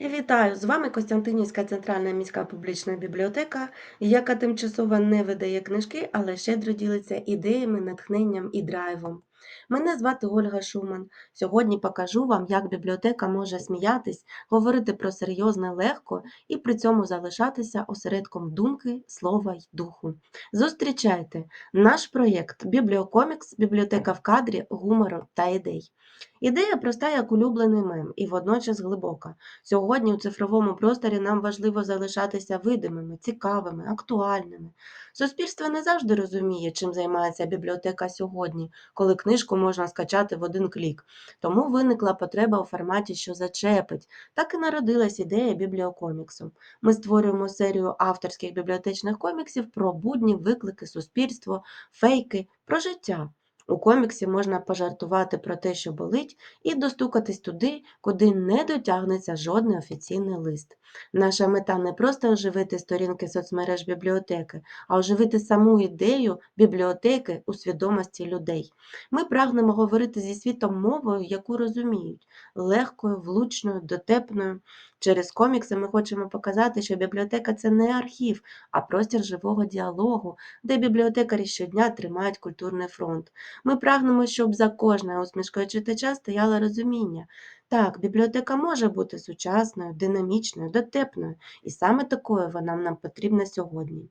Вітаю! З вами Костянтинівська центральна міська публічна бібліотека, яка тимчасово не видає книжки, але щедро ділиться ідеями, натхненням і драйвом. Мене звати Ольга Шуман. Сьогодні покажу вам, як бібліотека може сміятись, говорити про серйозне легко і при цьому залишатися осередком думки, слова й духу. Зустрічайте наш проєкт Бібліокомікс, бібліотека в кадрі, гумору та ідей. Ідея проста, як улюблений мем, і водночас глибока. Сьогодні у цифровому просторі нам важливо залишатися видимими, цікавими, актуальними. Суспільство не завжди розуміє, чим займається бібліотека сьогодні, коли книжку можна скачати в один клік. Тому виникла потреба у форматі, що зачепить. Так і народилась ідея бібліокоміксу. Ми створюємо серію авторських бібліотечних коміксів про будні, виклики, суспільство, фейки, про життя. У коміксі можна пожартувати про те, що болить, і достукатись туди, куди не дотягнеться жодний офіційний лист. Наша мета не просто оживити сторінки соцмереж бібліотеки, а оживити саму ідею бібліотеки у свідомості людей. Ми прагнемо говорити зі світом мовою, яку розуміють, легкою, влучною, дотепною. Через комікси ми хочемо показати, що бібліотека це не архів, а простір живого діалогу, де бібліотекарі щодня тримають культурний фронт. Ми прагнемо, щоб за кожною усмішкою читача стояло розуміння. Так, бібліотека може бути сучасною, динамічною, дотепною, і саме такою вона нам потрібна сьогодні.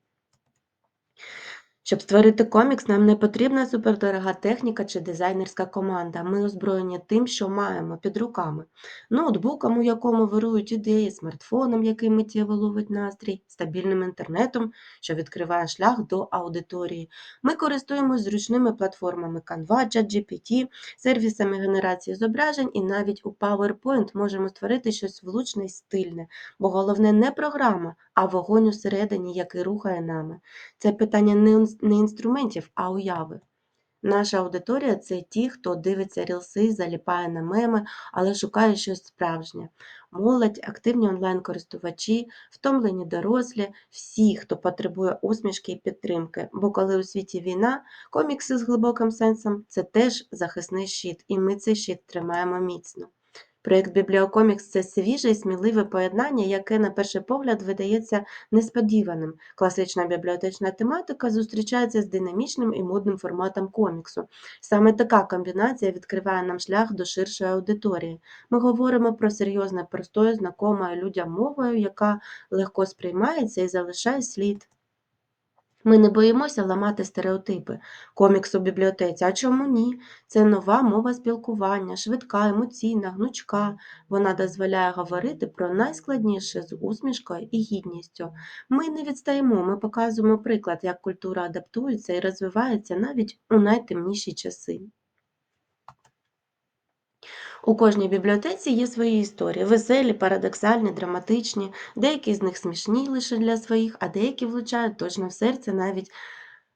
Щоб створити комікс, нам не потрібна супердорога техніка чи дизайнерська команда. Ми озброєні тим, що маємо під руками: ноутбуком, у якому вирують ідеї, смартфоном, який миттєво ловить настрій, стабільним інтернетом, що відкриває шлях до аудиторії. Ми користуємося зручними платформами Canva, ChatGPT, сервісами генерації зображень, і навіть у PowerPoint можемо створити щось влучне й стильне, бо головне не програма, а вогонь усередині, який рухає нами. Це питання не не інструментів, а уяви. Наша аудиторія це ті, хто дивиться рілси, заліпає на меми, але шукає щось справжнє. Молодь, активні онлайн-користувачі, втомлені дорослі, всі, хто потребує усмішки і підтримки. Бо коли у світі війна, комікси з глибоким сенсом це теж захисний щит, і ми цей щит тримаємо міцно. Проєкт Бібліокомікс це свіже і сміливе поєднання, яке, на перший погляд, видається несподіваним. Класична бібліотечна тематика зустрічається з динамічним і модним форматом коміксу. Саме така комбінація відкриває нам шлях до ширшої аудиторії. Ми говоримо про серйозне, простою, знакомою людям мовою, яка легко сприймається і залишає слід. Ми не боїмося ламати стереотипи. Комікс у бібліотеці. А чому ні? Це нова мова спілкування, швидка, емоційна, гнучка. Вона дозволяє говорити про найскладніше з усмішкою і гідністю. Ми не відстаємо, ми показуємо приклад, як культура адаптується і розвивається навіть у найтемніші часи. У кожній бібліотеці є свої історії веселі, парадоксальні, драматичні, деякі з них смішні лише для своїх, а деякі влучають точно в серце навіть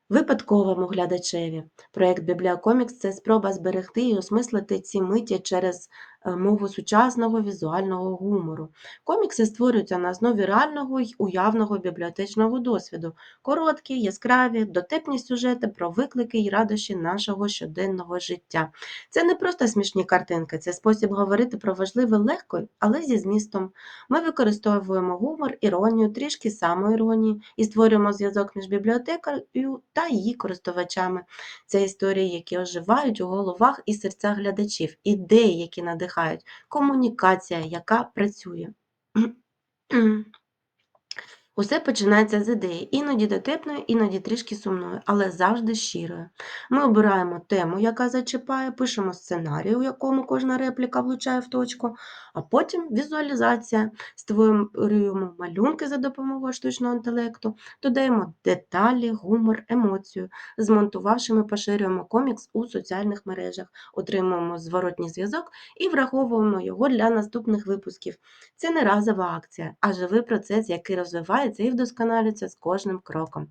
випадковому глядачеві. Проєкт Бібліокомікс це спроба зберегти і осмислити ці миті через мову сучасного візуального гумору. Комікси створюються на основі реального й уявного бібліотечного досвіду, короткі, яскраві, дотепні сюжети про виклики й радощі нашого щоденного життя. Це не просто смішні картинки, це спосіб говорити про важливе легко, але зі змістом. Ми використовуємо гумор, іронію, трішки самоіронії і створюємо зв'язок між бібліотекою та її користувачами. Це історії, які оживають у головах і серцях глядачів, ідеї, які надихають надихають, комунікація, яка працює. Усе починається з ідеї, іноді дотепною, іноді трішки сумною, але завжди щирою. Ми обираємо тему, яка зачіпає, пишемо сценарій, у якому кожна репліка влучає в точку, а потім візуалізація, створюємо малюнки за допомогою штучного інтелекту, додаємо деталі, гумор, емоцію. Змонтувавши, ми поширюємо комікс у соціальних мережах, отримуємо зворотній зв'язок і враховуємо його для наступних випусків. Це не разова акція, а живий процес, який розвивається і вдосконалюється з кожним кроком.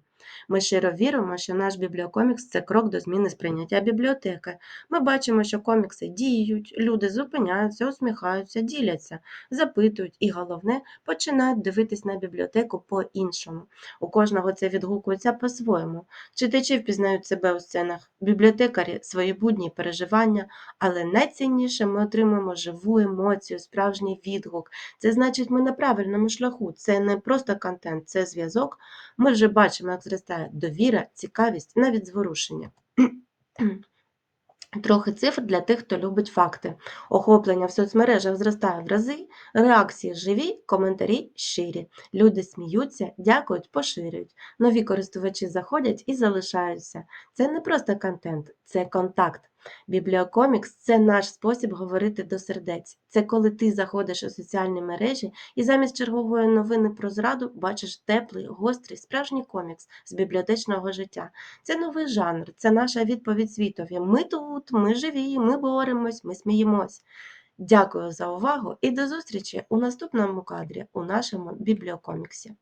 Ми щиро віримо, що наш бібліокомікс це крок до зміни сприйняття бібліотеки. Ми бачимо, що комікси діють, люди зупиняються, усміхаються, діляться, запитують і головне починають дивитись на бібліотеку по-іншому. У кожного це відгукується по-своєму. Читачі впізнають себе у сценах, бібліотекарі свої будні переживання, але найцінніше ми отримуємо живу емоцію, справжній відгук. Це значить, ми на правильному шляху. Це не просто контент, це зв'язок. Ми вже бачимо, як зростає довіра, цікавість, навіть зворушення. Трохи цифр для тих, хто любить факти. Охоплення в соцмережах зростає в рази, реакції живі, коментарі щирі. Люди сміються, дякують, поширюють. Нові користувачі заходять і залишаються. Це не просто контент, це контакт. Бібліокомікс це наш спосіб говорити до сердець. Це коли ти заходиш у соціальні мережі і замість чергової новини про зраду бачиш теплий, гострий, справжній комікс з бібліотечного життя. Це новий жанр, це наша відповідь світові. Ми тут, ми живі, ми боремось, ми сміємось. Дякую за увагу і до зустрічі у наступному кадрі у нашому бібліокоміксі.